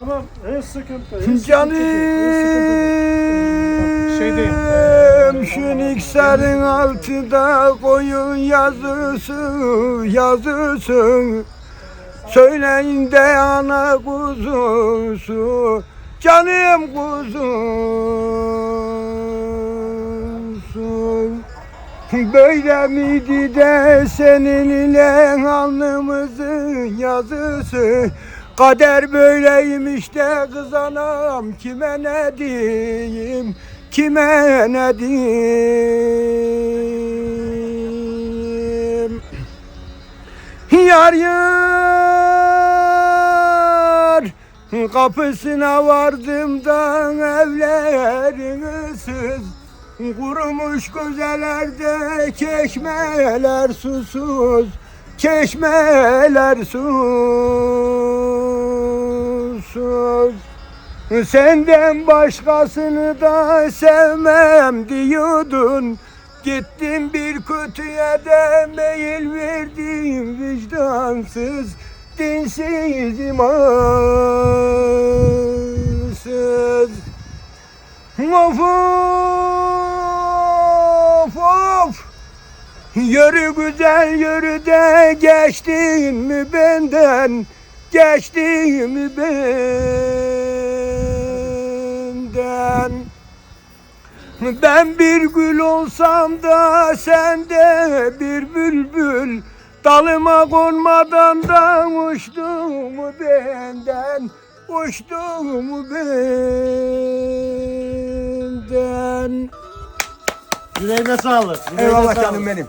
Tamam, hiç sıkıntı. Hiç Şeydeyim. şu nikserin altında koyun yazısı yazısı Söyleyin de ana kuzusu Canım kuzusu Böyle miydi de seninle alnımızın yazısı Kader böyleymiş de kız kime ne diyeyim kime ne diyeyim? Yar yar kapısına vardım da evlerin ıssız Kurumuş güzellerde çeşmeler susuz Çeşmeler susuz Senden başkasını da sevmem diyordun. Gittin bir kötüye de meyil verdin vicdansız Dinsiz imansız Of of of. Yürü güzel yürü de geçtin mi benden? Geçtin mi benden Ben bir gül olsam da sen de bir bülbül Dalıma konmadan da uçtun mu benden Uçtun mu benden Yüreğine sağlık. yüreğine Eyvallah sağlık. canım benim.